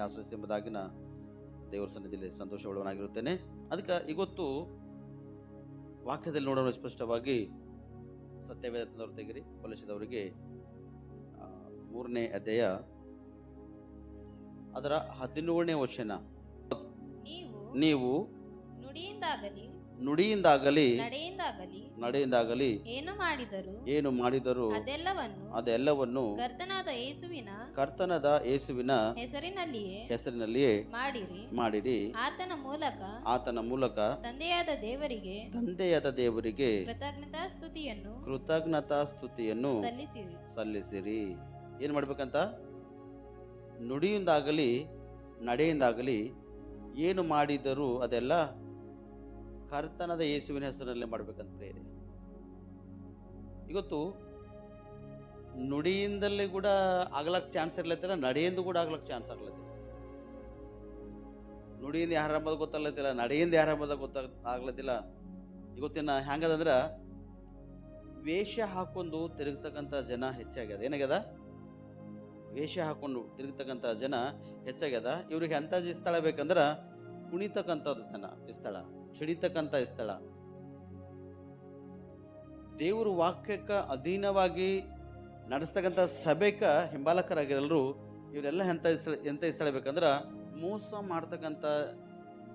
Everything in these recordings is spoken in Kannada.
ಪ್ರಾರ್ಥನೆ ಆಶ್ರಯಿಸಿ ಎಂಬುದಾಗಿನ ನಾ ದೇವರ ಸನ್ನಿಧಿಯಲ್ಲಿ ಸಂತೋಷವುಳ್ಳವನಾಗಿರುತ್ತೇನೆ ಅದಕ್ಕೆ ಇವತ್ತು ವಾಕ್ಯದಲ್ಲಿ ನೋಡೋಣ ಸ್ಪಷ್ಟವಾಗಿ ಸತ್ಯವೇದ ತಂದವರು ತೆಗಿರಿ ಕೊಲಿಸಿದವರಿಗೆ ಮೂರನೇ ಅಧ್ಯಾಯ ಅದರ ಹದಿನೇಳನೇ ವಚನ. ನೀವು ನೀವು ನುಡಿಯಿಂದಾಗಲಿ ನುಡಿಯಿಂದಾಗಲಿ ನಡೆಯಿಂದಾಗಲಿ ನಡೆಯಿಂದಾಗಲಿ ಏನು ಮಾಡಿದರು? ಏನು ಮಾಡಿದರು? ಅದೆಲ್ಲವನ್ನು ಅದೆಲ್ಲವನ್ನು ಕರ್ತನಾದ ಯೇಸುವಿನ ಕರ್ತನದ ಯೇಸುವಿನ ಹೆಸರಿನಲ್ಲಿಯೇ ಹೆಸರಿನಲ್ಲಿಯೇ ಮಾಡಿರಿ. ಮಾಡಿರಿ. ಆತನ ಮೂಲಕ ಆತನ ಮೂಲಕ ತಂದೆಯಾದ ದೇವರಿಗೆ ತಂದೆಯಾದ ದೇವರಿಗೆ ಕೃತಜ್ಞತಾ ಸ್ತುತಿಯನ್ನು ಕೃತಜ್ಞತಾ ಸ್ತುತಿಯನ್ನು ಸಲ್ಲಿಸಿರಿ. ಸಲ್ಲಿಸಿರಿ. ಏನು ಮಾಡ್ಬೇಕಂತ? ನುಡಿಯಿಂದಾಗಲಿ ನಡೆಯಿಂದಾಗಲಿ ಏನು ಮಾಡಿದರೂ ಅದೆಲ್ಲ ಕರ್ತನದ ಯೇಸುವಿನ ಹೆಸರಿನಲ್ಲಿ ಮಾಡ್ಬೇಕಂತ ಪ್ರೇರೆ ಇವತ್ತು ನುಡಿಯಿಂದಲೇ ಕೂಡ ಆಗ್ಲಕ್ ಚಾನ್ಸ್ ಇರ್ಲತ್ತಿಲ್ಲ ನಡೆಯಿಂದ ಕೂಡ ಆಗ್ಲಕ್ ಚಾನ್ಸ್ ಆಗ್ಲತ್ತಿಲ್ಲ ನುಡಿಯಿಂದ ಯಾರ ಅಂಬದು ಗೊತ್ತಾಗ್ಲತ್ತಿಲ್ಲ ನಡೆಯಿಂದ ಯಾರ ಅಂಬದ ಗೊತ್ತಾಗ ಆಗ್ಲತ್ತಿಲ್ಲ ಇವತ್ತಿನ ಹೆಂಗದಂದ್ರೆ ವೇಷ ಹಾಕೊಂಡು ತಿರುಗ್ತಕ್ಕಂಥ ಜನ ಹೆಚ್ಚಾಗ್ಯದ. ಏನಾಗ್ಯದ? ವೇಷ ಹಾಕೊಂಡು ತಿರುಗ್ತಕ್ಕಂಥ ಜನ ಹೆಚ್ಚಾಗ್ಯದ. ಇವ್ರಿಗೆ ಎಂಥ ಸ್ಥಳ ಬೇಕಂದ್ರೆ ಕುಣಿತಕ್ಕಂಥದ್ದು ಜನ ಸ್ಥಳ. ಚಿಡಿತಕ್ಕಂಥ ಸ್ಥಳ. ದೇವ್ರ ವಾಕ್ಯಕ್ಕೆ ಅಧೀನವಾಗಿ ನಡೆಸ್ತಕ್ಕಂಥ ಸಭೆಕ ಹಿಂಬಾಲಕರಾಗಿರಲ್ರು, ಇವರೆಲ್ಲ ಎಂಥ ಸ್ಥಳ ಎಂಥ ಸ್ಥಳ ಬೇಕಂದ್ರೆ ಮೋಸ ಮಾಡ್ತಕ್ಕಂಥ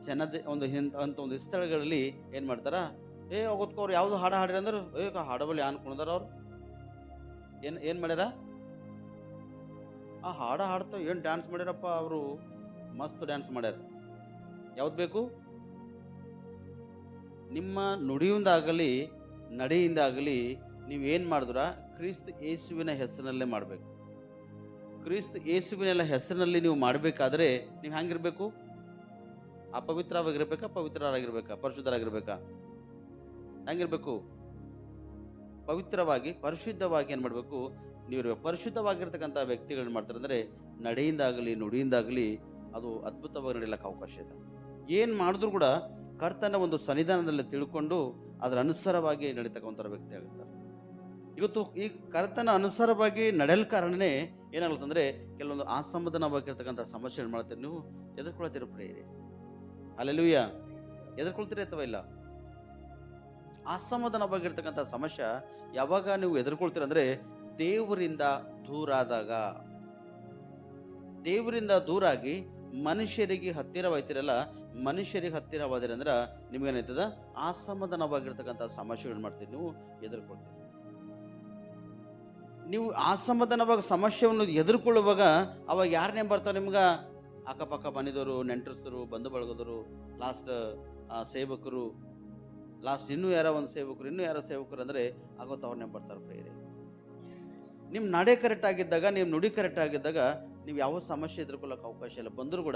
ಜನದ ಒಂದು ಅಂತ ಒಂದು ಸ್ಥಳಗಳಲ್ಲಿ ಏನು ಮಾಡ್ತಾರ, ಏ ಹೋಗೋದ್ಕವ್ರು ಯಾವುದು ಹಾಡು ಹಾಡಿರ ಅಂದ್ರೆ, ಏ ಹಾಡಬಲ್ಲಿ ಯಾನ್ ಕುಣದಾರ ಅವ್ರು? ಏನು ಏನು ಮಾಡ್ಯಾರ? ಆ ಹಾಡು ಹಾಡ್ತಾ ಏನು ಡ್ಯಾನ್ಸ್ ಮಾಡ್ಯಾರಪ್ಪ ಅವರು, ಮಸ್ತ್ ಡ್ಯಾನ್ಸ್ ಮಾಡ್ಯಾರ. ಯಾವ್ದು ಬೇಕು? ನಿಮ್ಮ ನುಡಿಯಿಂದಾಗಲಿ, ನಡೆಯಿಂದಾಗಲಿ ನೀವೇನು ಮಾಡಿದ್ರ? ಕ್ರಿಸ್ತ ಯೇಸುವಿನ ಹೆಸರಿನಲ್ಲೇ ಮಾಡಬೇಕು. ಕ್ರಿಸ್ತ ಯೇಸುವಿನೆಲ್ಲ ಹೆಸರಿನಲ್ಲಿ ನೀವು ಮಾಡಬೇಕಾದ್ರೆ ನೀವು ಹ್ಯಾಂಗಿರಬೇಕು ಅಪವಿತ್ರವಾಗಿರ್ಬೇಕಾ, ಪವಿತ್ರರಾಗಿರ್ಬೇಕಾ, ಪರಿಶುದ್ಧರಾಗಿರ್ಬೇಕಾ? ಹೆಂಗಿರ್ಬೇಕು? ಪವಿತ್ರವಾಗಿ, ಪರಿಶುದ್ಧವಾಗಿ ಏನು ಮಾಡಬೇಕು? ನೀವು ಪರಿಶುದ್ಧವಾಗಿರ್ತಕ್ಕಂಥ ವ್ಯಕ್ತಿಗಳನ್ನ ಮಾಡ್ತಾರೆ ಅಂದರೆ ನಡೆಯಿಂದಾಗಲಿ, ನುಡಿಯಿಂದಾಗಲಿ ಅದು ಅದ್ಭುತವಾಗಿ ನಡೆಯಲಿಕ್ಕೆ ಅವಕಾಶ ಇದೆ. ಏನು ಮಾಡಿದ್ರು ಕೂಡ ಕರ್ತನ ಒಂದು ಸನ್ನಿಧಾನದಲ್ಲಿ ತಿಳ್ಕೊಂಡು ಅದರ ಅನುಸಾರವಾಗಿ ನಡೀತಕ್ಕಂಥ ವ್ಯಕ್ತಿ ಆಗಿರ್ತಾರೆ. ಇವತ್ತು ಈ ಕರ್ತನ ಅನುಸಾರವಾಗಿ ನಡೆಯಲ್ ಕಾರಣನೇ ಏನಾಗುತ್ತಂದ್ರೆ ಕೆಲವೊಂದು ಅಸಮಾಧಾನವಾಗಿರ್ತಕ್ಕಂಥ ಸಮಸ್ಯೆ ಮಾಡ್ತೀರಿ ನೀವು? ಎದುರ್ಕೊಳ್ತೀರ ಪ್ರೇರಿ ಅಲ್ಲೆಲ್ಲೂಯ್ಯ ಎದುರ್ಕೊಳ್ತೀರಿ ಅಥವಾ ಇಲ್ಲ? ಅಸಮಾಧಾನವಾಗಿರ್ತಕ್ಕಂಥ ಸಮಸ್ಯೆ ಯಾವಾಗ ನೀವು ಎದುರ್ಕೊಳ್ತೀರಂದರೆ ದೇವರಿಂದ ದೂರಾದಾಗ. ದೇವರಿಂದ ದೂರಾಗಿ ಮನುಷ್ಯರಿಗೆ ಹತ್ತಿರವಾಯ್ತಿರಲ್ಲ ಮನುಷ್ಯರಿಗೆ ಹತ್ತಿರವಾದಿರಂದ್ರ ನಿಮ್ಗೇನಾಯ್ತದ ಅಸಮಾಧಾನವಾಗಿರ್ತಕ್ಕಂಥ ಸಮಸ್ಯೆಗಳು ಮಾಡ್ತೀರಿ ನೀವು, ಎದುರ್ಕೊಳ್ತೀರಿ. ನೀವು ಅಸಮಾಧಾನವಾಗ ಸಮಸ್ಯೆಯನ್ನು ಎದುರ್ಕೊಳ್ಳುವಾಗ ಅವಾಗ ಯಾರನ್ನೇ ಬರ್ತಾರೆ ನಿಮ್ಗೆ? ಅಕ್ಕಪಕ್ಕ ಮನೆದವರು ನೆಂಟರಿಸ್ತರು ಬಂಧು ಬಳಗದವರು ಲಾಸ್ಟ್ ಸೇವಕರು ಲಾಸ್ಟ್ ಇನ್ನೂ ಯಾರೋ ಒಂದು ಸೇವಕರು, ಇನ್ನೂ ಯಾರೋ ಸೇವಕರು ಅಂದರೆ ಆಗೋತ್ತು ಅವ್ರನ್ನೇ ಬರ್ತಾರೆ ಪ್ರೇರೆ ನಿಮ್ಮ ನಡೆ ಕರೆಕ್ಟ್ ಆಗಿದ್ದಾಗ ನಿಮ್ಮ ನುಡಿ ಕರೆಕ್ಟ್ ಆಗಿದ್ದಾಗ ನೀವು ಯಾವ ಸಮಸ್ಯೆ ಎದುರ್ಕೊಳ್ಳೋಕೆ ಅವಕಾಶ ಇಲ್ಲ. ಬಂದರೂ ಕೂಡ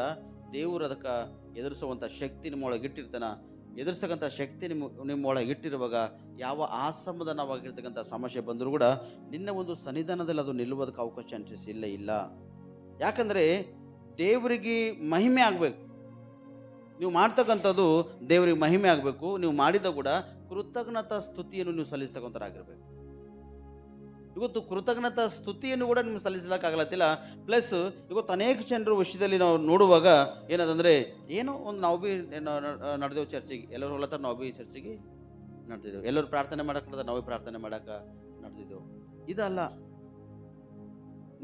ದೇವರು ಅದಕ್ಕೆ ಎದುರಿಸುವಂಥ ಶಕ್ತಿ ನಿಮ್ಮೊಳಗೆ ಇಟ್ಟಿರ್ತಾನೆ. ಎದುರಿಸಕ್ಕಂಥ ಶಕ್ತಿ ನಿಮ್ಮ ನಿಮ್ಮೊಳಗೆ ಇಟ್ಟಿರುವಾಗ ಯಾವ ಅಸಮಾಧಾನವಾಗಿರ್ತಕ್ಕಂಥ ಸಮಸ್ಯೆ ಬಂದರೂ ಕೂಡ ನಿನ್ನ ಒಂದು ಸನ್ನಿಧಾನದಲ್ಲಿ ಅದು ನಿಲ್ಲುವುದಕ್ಕೆ ಅವಕಾಶ ಅನಿಸಿಲ್ಲ ಇಲ್ಲ ಇಲ್ಲ. ಯಾಕಂದರೆ ದೇವರಿಗೆ ಮಹಿಮೆ ಆಗಬೇಕು. ನೀವು ಮಾಡ್ತಕ್ಕಂಥದ್ದು ದೇವರಿಗೆ ಮಹಿಮೆ ಆಗಬೇಕು. ನೀವು ಮಾಡಿದ ಕೂಡ ಕೃತಜ್ಞತಾ ಸ್ತುತಿಯನ್ನು ನೀವು ಸಲ್ಲಿಸ್ತಕ್ಕಂಥರಾಗಿರ್ಬೇಕು ಇವತ್ತು ಕೃತಜ್ಞತಾ ಸ್ತುತಿಯನ್ನು ಕೂಡ ನಿಮ್ಗೆ ಸಲ್ಲಿಸಲಿಕ್ಕಾಗಲತ್ತಿಲ್ಲ. ಪ್ಲಸ್ ಇವತ್ತು ಅನೇಕ ಜನರು ವಿಷಯದಲ್ಲಿ ನಾವು ನೋಡುವಾಗ ಏನದಂದ್ರೆ, ಏನೋ ಒಂದು ನಾವು ಭೀ ನಡೆದೆವು ಚರ್ಚೆಗೆ. ಎಲ್ಲರೂ ಹೊಲತ್ತಾರ ನಾವು ಭೀ ಚರ್ಚೆಗೆ ನಡೆದಿದ್ದೆವು ಎಲ್ಲರೂ ಪ್ರಾರ್ಥನೆ ಮಾಡಕ್ಕೆ ನಾವು ಪ್ರಾರ್ಥನೆ ಮಾಡಕ್ಕೆ ನಡೆದಿದ್ದೆವು ಇದಲ್ಲ,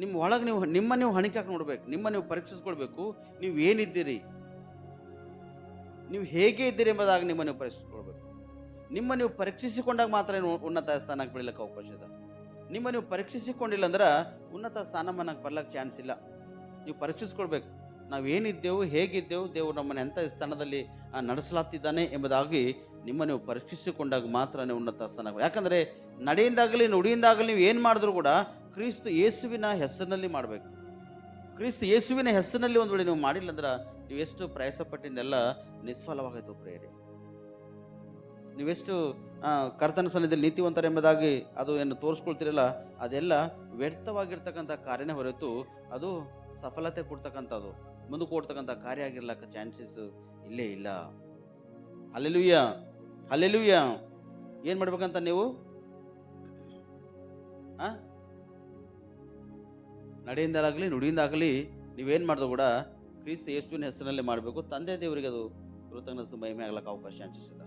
ನಿಮ್ಮ ಒಳಗೆ ನೀವು ನಿಮ್ಮ ನೀವು ಹಣಿಕಾಕ್ ನೋಡ್ಬೇಕು. ನಿಮ್ಮ ನೀವು ಪರೀಕ್ಷಿಸ್ಕೊಳ್ಬೇಕು. ನೀವು ಏನಿದ್ದೀರಿ? ನೀವು ಹೇಗೆ ಇದ್ದೀರಿ ಎಂಬುದಾಗ ನಿಮ್ಮ ನೀವು ಪರೀಕ್ಷಿಸ್ಕೊಳ್ಬೇಕು. ನಿಮ್ಮ ನೀವು ಪರೀಕ್ಷಿಸಿಕೊಂಡಾಗ ಮಾತ್ರ ಉನ್ನತ ಸ್ಥಾನಕ್ಕೆ ಬೆಳಿಲಿಕ್ಕೆ ಅವಕಾಶ ಇದೆ. ನಿಮ್ಮ ನೀವು ಪರೀಕ್ಷಿಸಿಕೊಂಡಿಲ್ಲ ಅಂದ್ರೆ ಉನ್ನತ ಸ್ಥಾನಮಾನಕ್ಕೆ ಬರ್ಲಿಕ್ಕೆ ಚಾನ್ಸ್ ಇಲ್ಲ. ನೀವು ಪರೀಕ್ಷಿಸ್ಕೊಳ್ಬೇಕು. ನಾವು ಏನಿದ್ದೆವು ಹೇಗಿದ್ದೆವು, ದೇವರು ನಮ್ಮನ್ನು ಎಂಥ ಸ್ಥಾನದಲ್ಲಿ ನಡೆಸಲಾತಿದ್ದಾನೆ ನಡೆಸಲಾಗ್ತಿದ್ದಾನೆ ಎಂಬುದಾಗಿ ನಿಮ್ಮ ನೀವು ಪರೀಕ್ಷಿಸಿಕೊಂಡಾಗ ಮಾತ್ರ ನೀವು ಉನ್ನತ ಸ್ಥಾನ ಯಾಕಂದರೆ ನಡೆಯಿಂದಾಗಲಿ, ನುಡಿಯಿಂದಾಗಲಿ ನೀವು ಏನು ಮಾಡಿದ್ರು ಕೂಡ ಕ್ರಿಸ್ತು ಯೇಸುವಿನ ಹೆಸರಿನಲ್ಲಿ ಮಾಡಬೇಕು. ಕ್ರಿಸ್ತು ಯೇಸುವಿನ ಹೆಸರಿನಲ್ಲಿ ಒಂದು ವೇಳೆ ನೀವು ಮಾಡಿಲ್ಲ ಅಂದ್ರೆ ನೀವು ಎಷ್ಟು ಪ್ರಯಾಸ ಪಟ್ಟಿದ್ದೆಲ್ಲ ನಿಷ್ಫಲವಾಗೈತು ಪ್ರೇರೆ ನೀವೆಷ್ಟು ಕರ್ತನ ಸನ್ನಿಧಿಯಲ್ಲಿ ನೀತಿವಂತರೆಂಬುದಾಗಿ ಅದು ಏನು ತೋರಿಸ್ಕೊಳ್ತಿರಲ್ಲ, ಅದೆಲ್ಲ ವ್ಯರ್ಥವಾಗಿರ್ತಕ್ಕಂಥ ಕಾರ್ಯನೇ ಹೊರತು ಅದು ಸಫಲತೆ ಕೊಡ್ತಕ್ಕಂಥದ್ದು ಮುಂದೆ ಕೊಡ್ತಕ್ಕಂಥ ಕಾರ್ಯ ಆಗಿರ್ಲಕ್ಕ ಚಾನ್ಸಸ್ ಇಲ್ಲೇ ಇಲ್ಲ. ಅಲ್ಲೆಲುಯ್ಯ ಅಲ್ಲೆಲುಯ್ಯ ಏನು ಮಾಡ್ಬೇಕಂತ ನೀವು? ಆ? ನಡೆಯಿಂದಾಗಲಿ ನುಡಿಯಿಂದಾಗಲಿ ನೀವೇನು ಮಾಡಿದ್ರು ಕೂಡ ಕ್ರಿಸ್ತ ಯೇಸುವಿನ ಹೆಸರಿನಲ್ಲಿ ಮಾಡಬೇಕು, ತಂದೆ ದೇವರಿಗೆ ಅದು ಕೃತಜ್ಞತೆ ಮಹಿಮೆ ಆಗ್ಲಿಕ್ಕೆ ಅವಕಾಶ ಅನಿಸಿದ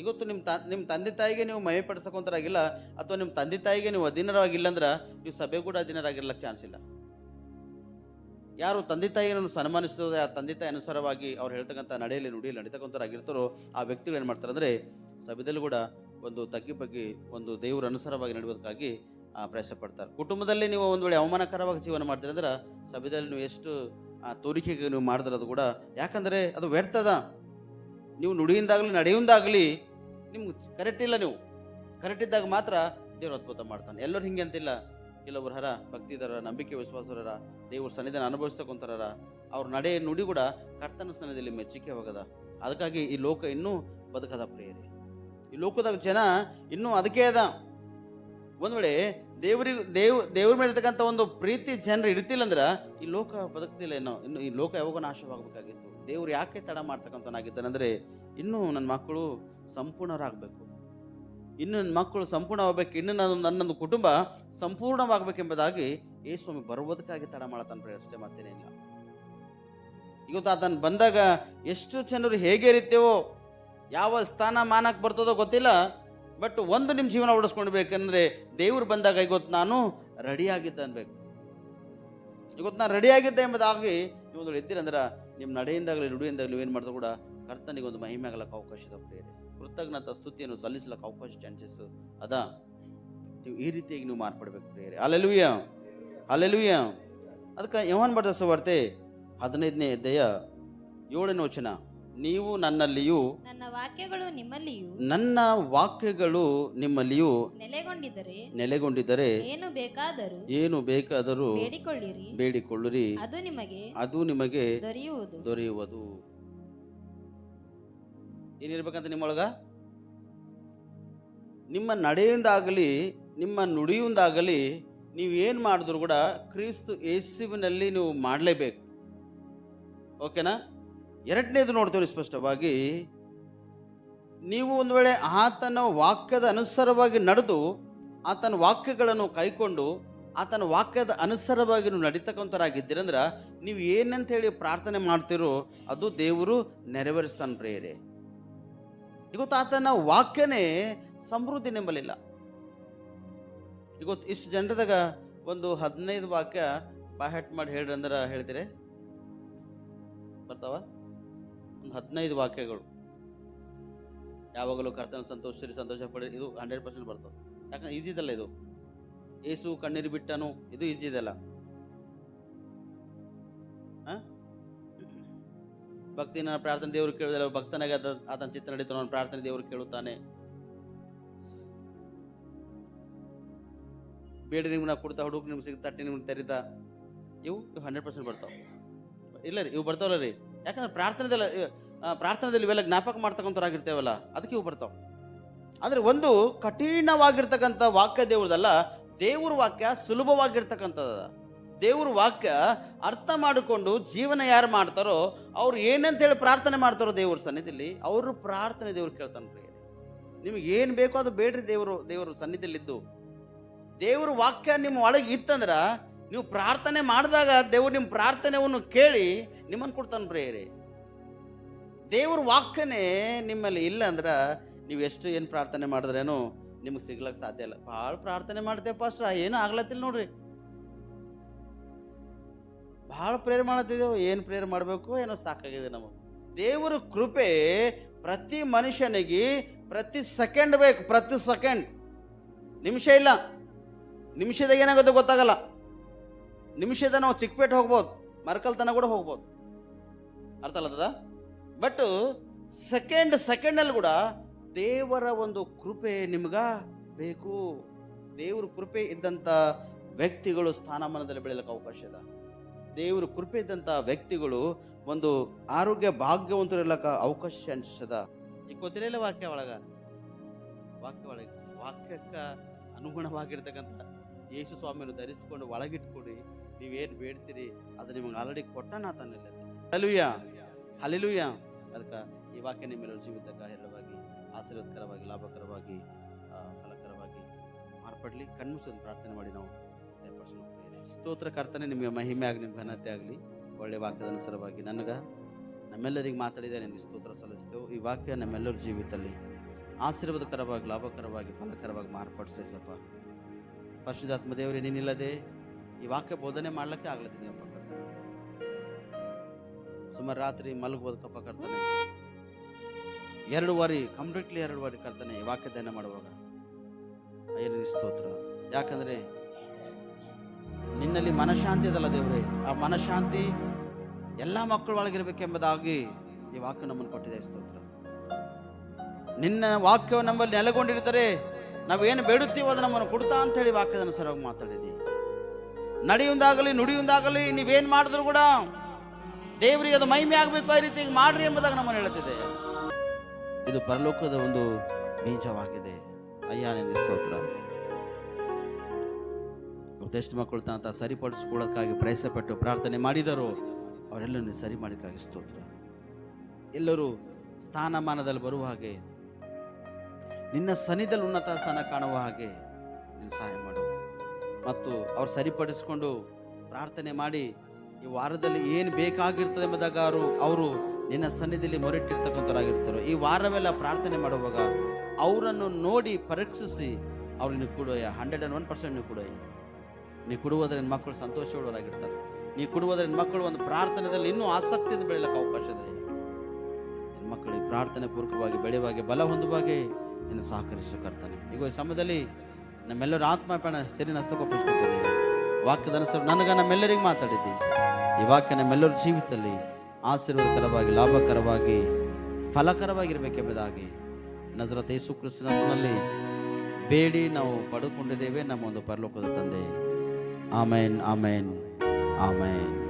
ಇವತ್ತು ನಿಮ್ಮ ತ, ನಿಮ್ಮ ತಂದೆ ತಾಯಿಗೆ ನೀವು ಮಹಿಮೆ ಪಡಿಸಕೊಂತರಾಗಿಲ್ಲ ಅಥವಾ ನಿಮ್ಮ ತಂದೆ ತಾಯಿಗೆ ನೀವು ಅಧೀನರಾಗಿಲ್ಲ ಅಂದ್ರೆ ನೀವು ಸಭೆ ಕೂಡ ಅಧೀನರಾಗಿರ್ಲಕ್ಕೆ ಚಾನ್ಸ್ ಇಲ್ಲ. ಯಾರು ತಂದೆ ತಾಯಿಯನ್ನು ಸನ್ಮಾನಿಸೋದು ಆ ತಂದೆ ತಾಯಿ ಅನುಸಾರವಾಗಿ ಅವ್ರು ಹೇಳ್ತಕ್ಕಂಥ ನಡೆಯಲ್ಲಿ ನುಡಿಯಲ್ಲಿ ನಡೀತಕ್ಕಂಥರಾಗಿರ್ತಾರೋ ಆ ವ್ಯಕ್ತಿಗಳು ಏನು ಮಾಡ್ತಾರೆ ಅಂದರೆ ಸಭೆದಲ್ಲಿ ಕೂಡ ಒಂದು ತಗ್ಗಿ ಬಗ್ಗೆ ಒಂದು ದೇವರ ಅನುಸಾರವಾಗಿ ನಡೆಯೋದಕ್ಕಾಗಿ ಪ್ರಯಾಸ ಪಡ್ತಾರೆ. ಕುಟುಂಬದಲ್ಲಿ ನೀವು ಒಂದು ವೇಳೆ ಅವಮಾನಕರವಾಗಿ ಜೀವನ ಮಾಡ್ತೀರಿ ಅಂದ್ರೆ ಸಭೆದಲ್ಲಿ ನೀವು ಎಷ್ಟು, ಆ, ತೋರಿಕೆಗೆ ನೀವು ಮಾಡಿದ್ರೆ ಅದು ಕೂಡ, ಯಾಕಂದರೆ ಅದು ವ್ಯರ್ಥದ ನೀವು ನುಡಿಯಿಂದಾಗಲಿ, ನಡೆಯಿಂದಾಗಲಿ ನಿಮ್ಗೆ ಕರೆಕ್ಟ್ ಇಲ್ಲ ನೀವು. ಕರೆಕ್ಟ್ ಇದ್ದಾಗ ಮಾತ್ರ ದೇವರು ಅದ್ಭುತ ಮಾಡ್ತಾನೆ. ಎಲ್ಲರೂ ಹಿಂಗೆ ಅಂತಿಲ್ಲ. ಕೆಲವರು ಹರ ಭಕ್ತಿದಾರರ ನಂಬಿಕೆ ವಿಶ್ವಾಸರರ, ದೇವ್ರ ಸನ್ನಿಧಾನ ಅನುಭವಿಸ್ತಕೊಂತಾರ ಅವ್ರ ನಡೆ ನುಡಿ ಕೂಡ ಕರ್ತನ ಸನ್ನಿಧಿಯಲ್ಲಿ ಮೆಚ್ಚುಗೆ ಹೋಗದ. ಅದಕ್ಕಾಗಿ ಈ ಲೋಕ ಇನ್ನೂ ಬದುಕದ ಪ್ರಿಯರಿ. ಈ ಲೋಕದಾಗ ಜನ ಇನ್ನೂ ಅದಕ್ಕೆ ಅದ. ಒಂದು ವೇಳೆ ದೇವರಿಗೆ, ದೇವ್, ದೇವ್ರ ಮೇಲೆ ಇರ್ತಕ್ಕಂಥ ಒಂದು ಪ್ರೀತಿ ಜನರು ಇಡ್ತಿಲ್ಲ ಅಂದ್ರೆ ಈ ಲೋಕ ಬದುಕ್ತಿಲ್ಲ ಏನೋ. ಇನ್ನು ಈ ಲೋಕ ಯಾವಾಗ ನಾಶವಾಗಬೇಕಾಗಿತ್ತು ದೇವ್ರು ಯಾಕೆ ತಡ ಮಾಡ್ತಕ್ಕಂಥನಾಗಿದ್ದಾನಂದ್ರೆ ಇನ್ನೂ ನನ್ನ ಮಕ್ಕಳು ಸಂಪೂರ್ಣರಾಗಬೇಕು. ಇನ್ನು ನನ್ನ ಮಕ್ಕಳು ಸಂಪೂರ್ಣವಾಗಬೇಕು, ಇನ್ನು ನಾನು ನನ್ನೊಂದು ಕುಟುಂಬ ಸಂಪೂರ್ಣವಾಗಬೇಕೆಂಬುದಾಗಿ ಸ್ವಾಮಿ ಬರುವುದಕ್ಕಾಗಿ ತಡ ಮಾಡತಾನೆ ಪ್ರಿಯ ಅಷ್ಟೇ ಮತ್ತೇನಿಲ್ಲ ಇವತ್ತು ಅದನ್ನು ಬಂದಾಗ ಎಷ್ಟು ಜನರು ಹೇಗೆ ಇರುತ್ತೇವೋ, ಯಾವ ಸ್ಥಾನ ಮಾನಕ್ಕೆ ಬರ್ತದೋ ಗೊತ್ತಿಲ್ಲ, ಬಟ್ ಒಂದು ನಿಮ್ಮ ಜೀವನ ಉಳಿಸ್ಕೊಳ್ಬೇಕಂದ್ರೆ ದೇವ್ರು ಬಂದಾಗ ಇವತ್ತು ನಾನು ರೆಡಿಯಾಗಿದ್ದೆ ಅನ್ಬೇಕು. ಇವತ್ತು ನಾನು ರೆಡಿಯಾಗಿದ್ದೆ ಎಂಬುದಾಗಿ ನೀವು ಎದ್ದಿರಂದ್ರೆ ನಿಮ್ಮ ನಡೆಯಿಂದಾಗಲಿ, ನುಡಿಯಿಂದಾಗಲಿ ಏನು ಮಾಡಿದ್ರು ಕೂಡ ಕರ್ತನಿಗೆ ಒಂದು ಮಹಿಮೆ ಆಗಲಕ್ಕೆ ಅವಕಾಶ ತಪ್ಪಿದೆ ಕೃತಜ್ಞತ ಸ್ತುತಿಯನ್ನು ಸಲ್ಲಿಸಲಿಕ್ಕೆ ಅವಕಾಶ ಚಾನ್ಸಸ್ ಅದ? ನೀವು ಈ ರೀತಿಯಾಗಿ ನೀವು ಮಾರ್ಪಡ್ಬೇಕು ಪ್ರೇರೆ ಅಲ್ಲೆಲುಯ್ಯ ಅಲ್ಲೆಲುಯ್ಯ ಅದಕ್ಕೆ ಯವನ್ ಬರೆದ ಸುವಾರ್ತೆ ಹದಿನೈದನೇ ಅಧ್ಯಾಯ ಏಳನೇ ವಚನ. ನೀವು ನನ್ನಲ್ಲಿಯೂ ನನ್ನ ವಾಕ್ಯಗಳು ನಿಮ್ಮಲ್ಲಿಯೂ ನನ್ನ ವಾಕ್ಯಗಳು ನಿಮ್ಮಲ್ಲಿಯೂ ನೆಲೆಗೊಂಡಿದ್ದರೆ ನೆಲೆಗೊಂಡಿದ್ದರೆ ಏನು ಬೇಕಾದರೂ ಏನು ಬೇಕಾದರೂ ಬೇಡಿಕೊಳ್ಳಿರಿ. ಬೇಡಿಕೊಳ್ಳಿರಿ. ಅದು ನಿಮಗೆ ಅದು ನಿಮಗೆ ದೊರೆಯುವುದು. ದೊರೆಯುವುದು. ಏನಿರ್ಬೇಕಂತ ನಿಮ್ಮೊಳಗ? ನಿಮ್ಮ ನಡೆಯಿಂದಾಗಲಿ ನಿಮ್ಮ ನುಡಿಯಿಂದಾಗಲಿ ನೀವು ಏನು ಮಾಡಿದ್ರು ಕೂಡ ಕ್ರಿಸ್ತು ಯೇಸುವಿನಲ್ಲಿ ನೀವು ಮಾಡಲೇಬೇಕು. ಓಕೆನಾ? ಎರಡನೇದು ನೋಡ್ತೀವಿ ಸ್ಪಷ್ಟವಾಗಿ, ನೀವು ಒಂದು ವೇಳೆ ಆತನ ವಾಕ್ಯದ ಅನುಸಾರವಾಗಿ ನಡೆದು, ಆತನ ವಾಕ್ಯಗಳನ್ನು ಕೈಕೊಂಡು, ಆತನ ವಾಕ್ಯದ ಅನುಸಾರವಾಗಿ ನೀವು ನಡೀತಕ್ಕಂಥರಾಗಿದ್ದೀರಂದ್ರೆ ನೀವು ಏನಂತ ಹೇಳಿ ಪ್ರಾರ್ಥನೆ ಮಾಡ್ತೀರೋ, ಅದು ದೇವರು ನೆರವೇರಿಸ್ತಾನೆ ಪ್ರೇಯರೆ. ಇವತ್ತು ಆತನ ವಾಕ್ಯನೇ ಸಮೃದ್ಧಿ ನೆಂಬಲಿಲ್ಲ. ಇವತ್ತು ಇಷ್ಟು ಜನರದಾಗ ಒಂದು ಹದಿನೈದು ವಾಕ್ಯ ಬಾಹೆಟ್ ಮಾಡಿ ಹೇಳ್ರಿ ಅಂದ್ರೆ ಹೇಳ್ತೀರಿ. ಬರ್ತಾವ? ಒಂದು ಹದಿನೈದು ವಾಕ್ಯಗಳು. ಯಾವಾಗಲೂ ಕರ್ತನ ಸಂತೋಷರಿ ಸಂತೋಷ ಪಡಿ ಇದು ಹಂಡ್ರೆಡ್ ಪರ್ಸೆಂಟ್ ಬರ್ತದೆ. ಯಾಕಂದ್ರೆ ಈಜಿ ಇದಲ್ಲ ಇದು. ಏಸು ಕಣ್ಣೀರು ಬಿಟ್ಟನು, ಇದು ಈಜಿ ಇದಲ್ಲ ಆ? ಭಕ್ತಿ ನನ್ನ ಪ್ರಾರ್ಥನೆ ದೇವರು ಭಕ್ತನಾಗ ಆತ- ಆತನ ಚಿತ್ರ ನಡೀತು ನನ್ನ ಪ್ರಾರ್ಥನೆ ದೇವರು ಕೇಳುತ್ತಾನೆ. ಬೇಡ, ನಿಮ್ಗೆ ಕೊಡ್ತಾ ಹುಡುಗ, ನಿಮ್ಗೆ ಸಿಗ್ತಾ, ತಟ್ಟಿ ನಿಮ್ಗೆ ತೆರಿತಾ. ಇವು ಇವು ಹಂಡ್ರೆಡ್ ಪರ್ಸೆಂಟ್ ಬರ್ತಾವೆ. ಇಲ್ಲ ರೀ, ಇವು ಬರ್ತಾವಲ್ಲ ರೀ. ಯಾಕಂದ್ರೆ ಪ್ರಾರ್ಥನೆದಲ್ಲ ಪ್ರಾರ್ಥನೆದಲ್ಲಿ ಇವೆಲ್ಲ ಜ್ಞಾಪಕ ಮಾಡ್ತಕ್ಕಂಥವ್ರಾಗಿರ್ತೇವಲ್ಲ, ಅದಕ್ಕೆ ಇವು ಬರ್ತಾವೆ. ಆದರೆ ಒಂದು ಕಠಿಣವಾಗಿರ್ತಕ್ಕಂಥ ವಾಕ್ಯ ದೇವ್ರದಲ್ಲ, ದೇವ್ರ ವಾಕ್ಯ ಸುಲಭವಾಗಿರ್ತಕ್ಕಂಥದ್ದು ದೇವ್ರ ವಾಕ್ಯ ಅರ್ಥ ಮಾಡಿಕೊಂಡು ಜೀವನ ಯಾರು ಮಾಡ್ತಾರೋ, ಅವ್ರು ಏನಂತ ಹೇಳಿ ಪ್ರಾರ್ಥನೆ ಮಾಡ್ತಾರೋ ದೇವ್ರ ಸನ್ನಿಧಿಲಿ, ಅವರು ಪ್ರಾರ್ಥನೆ ದೇವ್ರು ಕೇಳ್ತಾನೆ ರೀ. ನಿಮ್ಗೆ ಏನು ಬೇಕೋ ಅದು ಬೇಡ್ರಿ ದೇವರು ದೇವರು ಸನ್ನಿಧಿಯಲ್ಲಿದ್ದು ದೇವ್ರ ವಾಕ್ಯ ನಿಮ್ಮ ಒಳಗೆ ಇತ್ತಂದ್ರೆ ನೀವು ಪ್ರಾರ್ಥನೆ ಮಾಡಿದಾಗ ದೇವರು ನಿಮ್ಮ ಪ್ರಾರ್ಥನೆಯನ್ನು ಕೇಳಿ ನಿಮ್ಮನ್ನು ಕೊಡ್ತಾನೆ ಪ್ರೇಯರಿ. ದೇವ್ರ ವಾಕ್ಯನೇ ನಿಮ್ಮಲ್ಲಿ ಇಲ್ಲ ಅಂದ್ರೆ ನೀವು ಎಷ್ಟು ಏನು ಪ್ರಾರ್ಥನೆ ಮಾಡಿದ್ರೇನು ನಿಮ್ಗೆ ಸಿಗ್ಲಕ್ಕೆ ಸಾಧ್ಯ ಇಲ್ಲ. ಭಾಳ ಪ್ರಾರ್ಥನೆ ಮಾಡ್ತೇವೆ ಪಾಸ್ಟ್ರ, ಏನೂ ಆಗ್ಲತ್ತಿಲ್ಲ ನೋಡ್ರಿ. ಭಾಳ ಪ್ರೇರ್ ಮಾಡತ್ತಿದ್ದೇವೆ ಏನು ಪ್ರೇರ್ ಮಾಡಬೇಕು ಏನೋ ಸಾಕಾಗಿದೆ ನಮಗೆ. ದೇವರ ಕೃಪೆ ಪ್ರತಿ ಮನುಷ್ಯನಿಗೆ ಪ್ರತಿ ಸೆಕೆಂಡ್ ಬೇಕು, ಪ್ರತಿ ಸೆಕೆಂಡ್. ನಿಮಿಷ ಇಲ್ಲ. ನಿಮಿಷದಾಗ ಏನಾಗುತ್ತೆ ಗೊತ್ತಾಗಲ್ಲ. ನಿಮಿಷದ ನಾವು ಚಿಕ್ಕಪೇಟೆ ಹೋಗ್ಬೋದು, ಮರ್ಕಲ್ತನ ಕೂಡ ಹೋಗ್ಬೋದು. ಅರ್ಥ ಅಲ್ಲದ ಬಟ್ ಸೆಕೆಂಡ್ ಸೆಕೆಂಡಲ್ಲಿ ಕೂಡ ದೇವರ ಒಂದು ಕೃಪೆ ನಿಮ್ಗೆ ಬೇಕು. ದೇವ್ರ ಕೃಪೆ ಇದ್ದಂಥ ವ್ಯಕ್ತಿಗಳು ಸ್ಥಾನಮಾನದಲ್ಲಿ ಬೆಳೆಯಲಿಕ್ಕೆ ಅವಕಾಶ ಇದೆ. ದೇವ್ರ ಕೃಪೆ ಇದ್ದಂಥ ವ್ಯಕ್ತಿಗಳು ಒಂದು ಆರೋಗ್ಯ ಭಾಗ್ಯವಂತರು ಇರ್ಲಕ್ಕ ಅವಕಾಶ ಅನಿಸ್ತದ ಈಗ ಗೊತ್ತಿರಲಿಲ್ಲ ವಾಕ್ಯ ಒಳಗ? ವಾಕ್ಯ ಒಳಗೆ, ವಾಕ್ಯಕ್ಕೆ ಅನುಗುಣವಾಗಿರ್ತಕ್ಕಂಥ ಯೇಸು ಸ್ವಾಮಿಯನ್ನು ಧರಿಸಿಕೊಂಡು ಒಳಗಿಟ್ಕೊಡಿ. ನೀವೇನು ಬೇಡ್ತೀರಿ, ಅದು ನಿಮಗೆ ಆಲ್ರೆಡಿ ಕೊಟ್ಟನ ತಾನಿಲ್ಲ ಹಲುಯ್ಯ ಹಲಿಲುಯ್ಯ ಅದಕ್ಕೆ ಈ ವಾಕ್ಯ ನಿಮ್ಮೆಲ್ಲರ ಜೀವಿತಕ್ಕ ಹೇರಳವಾಗಿ, ಆಶೀರ್ವಾದಕರವಾಗಿ, ಲಾಭಕರವಾಗಿ ಫಲಕರವಾಗಿ ಮಾರ್ಪಡಲಿ. ಕಣ್ಮುಚ್ಚೊಂದು ಪ್ರಾರ್ಥನೆ ಮಾಡಿ ನಾವು. ಸ್ತೋತ್ರ ಕರ್ತನೆ, ನಿಮಗೆ ಮಹಿಮೆ ಆಗಲಿ, ನಿಮ್ಗೆ ಘನತೆ ಆಗಲಿ. ಒಳ್ಳೆಯ ವಾಕ್ಯದ ಅನುಸಾರವಾಗಿ ನನಗೆ, ನಮ್ಮೆಲ್ಲರಿಗೆ ಮಾತಾಡಿದೆ, ನಿಮಗೆ ಸ್ತೋತ್ರ ಸಲ್ಲಿಸ್ತೇವೆ. ಈ ವಾಕ್ಯ ನಮ್ಮೆಲ್ಲರ ಜೀವಿತದಲ್ಲಿ ಆಶೀರ್ವಾದಕರವಾಗಿ, ಲಾಭಕರವಾಗಿ, ಫಲಕರವಾಗಿ ಮಾರ್ಪಡಿಸಪ್ಪ ಪರಶುದಾತ್ಮ ದೇವರೇ, ನೀನಿಲ್ಲದೆ ಈ ವಾಕ್ಯ ಬೋಧನೆ ಮಾಡ್ಲಿಕ್ಕೆ ಆಗ್ಲತ್ತಿದ್ದೀನಪ್ಪ ಕರ್ತನೆ. ಸುಮಾರು ರಾತ್ರಿ ಮಲಗ್ಬೋದಕ್ಕಪ್ಪ ಕರ್ತನೆ. ವಾರಿ ಕಂಪ್ಲೀಟ್ಲಿ ಎರಡು ವಾರಿ ಕರ್ತನೆ ಈ ವಾಕ್ಯ ಧ್ಯಾನ ಮಾಡುವಾಗ. ನಿನಗೆ ಸ್ತೋತ್ರ. ಯಾಕಂದ್ರೆ ನಿನ್ನಲ್ಲಿ ಮನಃಶಾಂತಿ ಅದಲ್ಲ ದೇವ್ರೆ. ಆ ಮನಶಾಂತಿ ಎಲ್ಲ ಮಕ್ಕಳ ಒಳಗಿರ್ಬೇಕೆಂಬುದಾಗಿ ಈ ವಾಕ್ಯ ನಮ್ಮನ್ನು ಕೊಟ್ಟಿದೆ ಸ್ತೋತ್ರ. ನಿನ್ನ ವಾಕ್ಯವು ನಮ್ಮಲ್ಲಿ ನೆಲೆಗೊಂಡಿರ್ತಾರೆ ನಾವೇನು ಬೇಡುತ್ತೀವೋ ಅದು ನಮ್ಮನ್ನು ಕೊಡ್ತಾ ಅಂತ ಹೇಳಿ ವಾಕ್ಯದ ಸರಿಯಾಗಿ ಮಾತಾಡಿದಿ ನಡೆಯುವುದಾಗಲಿ, ನುಡಿಯುವುದಾಗಲಿ, ನೀವೇನು ಮಾಡಿದ್ರು ಕೂಡ ದೇವರಿಗೆ ಅದು ಮಹಿಮೆ ಆಗಬೇಕು ಆ ರೀತಿ ಮಾಡ್ರಿ ಎಂಬುದಾಗಿ ನಮ್ಮನ್ನು ಹೇಳುತ್ತಿದೆ. ಇದು ಪರಲೋಕದ ಒಂದು ಬೀಜವಾಗಿದೆ. ಅಯ್ಯ ನಿನಗೆ ಸ್ತೋತ್ರ. ಎಷ್ಟು ಮಕ್ಕಳು ತಾನ ಸರಿಪಡಿಸ್ಕೊಳ್ಳೋದಕ್ಕಾಗಿ ಪ್ರಯತ್ನಪಟ್ಟು ಪ್ರಾರ್ಥನೆ ಮಾಡಿದರು. ಅವರೆಲ್ಲರೂ ಸರಿ ಮಾಡಿದಕ್ಕಾಗಿ ಸ್ತೋತ್ರ. ಎಲ್ಲರೂ ಸ್ಥಾನಮಾನದಲ್ಲಿ ಬರುವ ಹಾಗೆ, ನಿನ್ನ ಸನಿದಲ್ಲಿ ಉನ್ನತ ಸ್ಥಾನ ಕಾಣುವ ಹಾಗೆ ನೀನು ಸಹಾಯ ಮಾಡು. ಮತ್ತು ಅವ್ರು ಸರಿಪಡಿಸಿಕೊಂಡು ಪ್ರಾರ್ಥನೆ ಮಾಡಿ ಈ ವಾರದಲ್ಲಿ ಏನು ಬೇಕಾಗಿರ್ತದೆ ಎಂಬುದಾಗ ಅವರು ಅವರು ನಿನ್ನ ಸನ್ನಿಧಿಯಲ್ಲಿ ಮೊರೆಟ್ಟಿರ್ತಕ್ಕಂಥವ್ರಾಗಿರ್ತಾರೆ ಈ ವಾರವೆಲ್ಲ ಪ್ರಾರ್ಥನೆ ಮಾಡುವಾಗ ಅವರನ್ನು ನೋಡಿ ಪರೀಕ್ಷಿಸಿ, ಅವ್ರು ನೀವು ಕೊಡುವ ಹಂಡ್ರೆಡ್ ಆ್ಯಂಡ್ ಒನ್ ಪರ್ಸೆಂಟ್ ನೀವು ಕೊಡುವ ನೀವು ಕೊಡುವುದರ ಮಕ್ಕಳು ಸಂತೋಷವುಳ್ಳವರಾಗಿರ್ತಾರೆ. ನೀವು ಕೊಡುವುದರ ಮಕ್ಕಳು ಒಂದು ಪ್ರಾರ್ಥನೆಯಲ್ಲಿ ಇನ್ನೂ ಆಸಕ್ತಿಯಿಂದ ಬೆಳೆಯಲಿಕ್ಕೆ ಅವಕಾಶ ಇದೆ. ನಿನ್ನ ಮಕ್ಕಳು ಪ್ರಾರ್ಥನೆ ಪೂರ್ವಕವಾಗಿ ಬೆಳೆಯುವಾಗೆ ಬಲ ಹೊಂದುವಾಗೆ ನಿನ್ನ ಸಹಕರಿಸು ಕರ್ತಾನೆ. ಈಗ ಈ ಸಮಯದಲ್ಲಿ ನಮ್ಮೆಲ್ಲರ ಆತ್ಮಾಪಣ ಸರಿ ನಸ್ತಕೊಪ್ಪಿಸ್ಕೊಟ್ಟಿದ್ದೇವೆ ವಾಕ್ಯದ ಅನುಸರು ನನಗ ನಮ್ಮೆಲ್ಲರಿಗೆ ಮಾತಾಡಿದ್ದೆ. ಈ ವಾಕ್ಯ ನಮ್ಮೆಲ್ಲರ ಜೀವಿತದಲ್ಲಿ ಆಶೀರ್ವಾದಕರವಾಗಿ, ಲಾಭಕರವಾಗಿ, ಫಲಕರವಾಗಿರಬೇಕೆಂಬುದಾಗಿ ನಜರತ್ ಯೇಸು ಕ್ರಿಸ್ತನಲ್ಲಿ ಬೇಡಿ ನಾವು ಪಡೆದುಕೊಂಡಿದ್ದೇವೆ ನಮ್ಮ ಒಂದು ಪರಲೋಕದ ತಂದೆ. ಆಮೇನ್ ಆಮೇನ್ ಆಮೇನ್.